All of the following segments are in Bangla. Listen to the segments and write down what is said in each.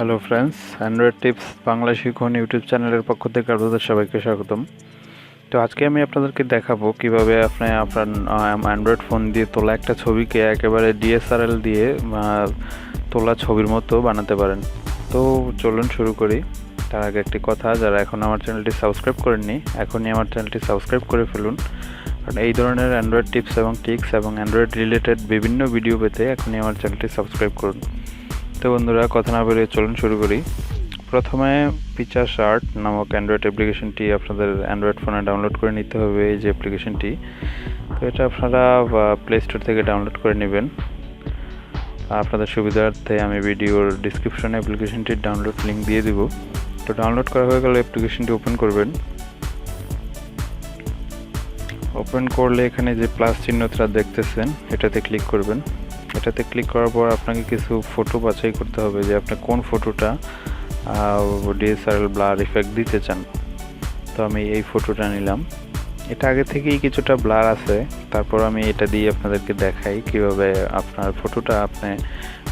Hello friends Android tips Bangla শিখুন ইউটিউব চ্যানেলের পক্ষ থেকে আপনাদের সবাইকে স্বাগতম। তো আজকে আমি আপনাদেরকে দেখাবো কীভাবে আপনি আপনার অ্যান্ড্রয়েড ফোন দিয়ে তোলা একটা ছবিকে একেবারে ডিএসআরএল দিয়ে তোলা ছবির মতো বানাতে পারেন। তো চলুন শুরু করি। তার আগে একটি কথা, যারা এখন আমার চ্যানেলটি সাবস্ক্রাইব করেননি, এখনই আমার চ্যানেলটি সাবস্ক্রাইব করে ফেলুন। কারণ এই ধরনের অ্যান্ড্রয়েড টিপস এবং টিক্স এবং অ্যান্ড্রয়েড রিলেটেড বিভিন্ন ভিডিও পেতে এখনই আমার চ্যানেলটি সাবস্ক্রাইব করুন। তো বন্ধুরা, কথা না বলে চলুন, শুরু করি। প্রথমে পিকচার শার্ট নামক অ্যান্ড্রয়েড অ্যাপ্লিকেশনটি আপনাদের অ্যান্ড্রয়েড ফোনে ডাউনলোড করে নিতে হবে এই যে অ্যাপ্লিকেশনটি তো এটা আপনারা প্লে স্টোর থেকে ডাউনলোড করে নেবেন। আপনাদের সুবিধার্থে আমি ভিডিওর ডিসক্রিপশনে অ্যাপ্লিকেশনটির ডাউনলোড লিঙ্ক দিয়ে দিব। তো ডাউনলোড করা হয়ে গেলে অ্যাপ্লিকেশনটি ওপেন করবেন। ওপেন করলে এখানে যে প্লাস চিহ্নটা দেখতেছেন, এটাতে ক্লিক করবেন। এটাতে ক্লিক করার পর আপনাকে কিছু ফটো বাছাই করতে হবে যে আপনি কোন ফটোটা ডিএসআরএল ব্লার ইফেক্ট দিতে চান। তো আমি এই ফটোটা নিলাম। এটা আগে থেকেই কিছুটা ব্লার আছে। তারপর আমি এটা দিয়ে আপনাদেরকে দেখাই কীভাবে আপনার ফটোটা আপনি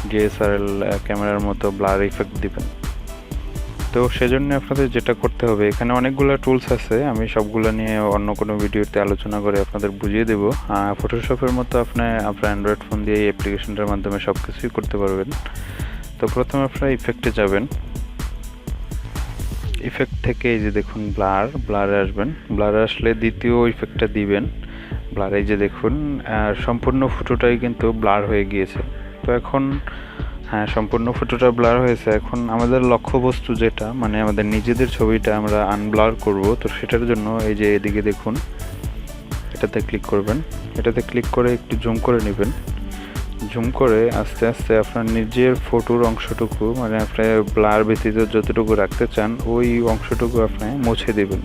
ডিএসআরএল ক্যামেরার মতো ব্লার ইফেক্ট দিবেন। তো সেজন্য আপনাদের যেটা করতে হবে, এখানে অনেকগুলো টুলস আছে, আমি সবগুলো নিয়ে অন্য কোনো ভিডিওতে আলোচনা করে আপনাদের বুঝিয়ে দেব। ফটোশপের মতো আপনি আপনার অ্যান্ড্রয়েড ফোন দিয়ে এই অ্যাপ্লিকেশনটার মাধ্যমে সব কিছুই করতে পারবেন। তো প্রথমে আপনারা ইফেক্টে যাবেন। ইফেক্ট থেকে এই যে দেখুন ব্লার ব্লারে আসবেন। ব্লারে আসলে দ্বিতীয় ইফেক্টটা দিবেন। ব্লারে যে দেখুন সম্পূর্ণ ফটোটাই কিন্তু ব্লার হয়ে গিয়েছে। তো এখন হ্যাঁ সম্পূর্ণ ফটোটা ব্লার হয়েছে। এখন আমাদের লক্ষ্যবস্তু যেটা মানে আমাদের নিজেদের ছবিটা আমরা আনব্লার করব, তো সেটার জন্য এই যে এদিকে দেখুন, এটাতে ক্লিক করবেন। এটাতে ক্লিক করে একটু জুম করে নেবেন। জুম করে আস্তে আস্তে আপনার নিজের ফটোর অংশটুকু মানে আপনি ব্লার ব্যতীত যতটুকু রাখতে চান, ওই অংশটুকু আপনি মুছে দেবেন।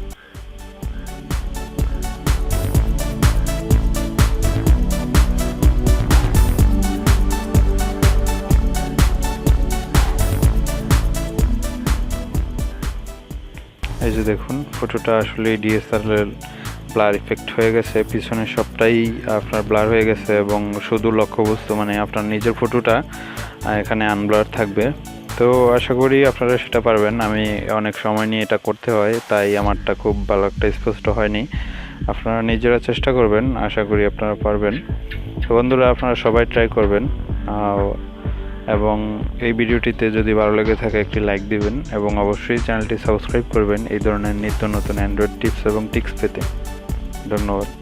এই যে দেখুন ফটোটা আসলে ডিএসএলআর ব্লার ইফেক্ট হয়ে গেছে। পিছনে সবটাই আপনার ব্লার হয়ে গেছে এবং শুধু লক্ষ্যবস্তু মানে আপনার নিজের ফটোটা এখানে আনব্লার থাকবে। তো আশা করি আপনারা সেটা পারবেন। আমি অনেক সময় নিয়ে এটা করতে হয়, তাই আমারটা খুব ভালো একটা স্পষ্ট হয়নি। আপনারা নিজেরা চেষ্টা করবেন, আশা করি আপনারা পারবেন। তো বন্ধুরা, আপনারা সবাই ট্রাই করবেন। এবং এই ভিডিওটিতে যদি ভালো লেগে থাকে, একটি লাইক দিবেন এবং অবশ্যই চ্যানেলটি সাবস্ক্রাইব করবেন। এই ধরনের নিত্য নতুন অ্যান্ড্রয়েড টিপস এবং টিক্স পেতে। ধন্যবাদ।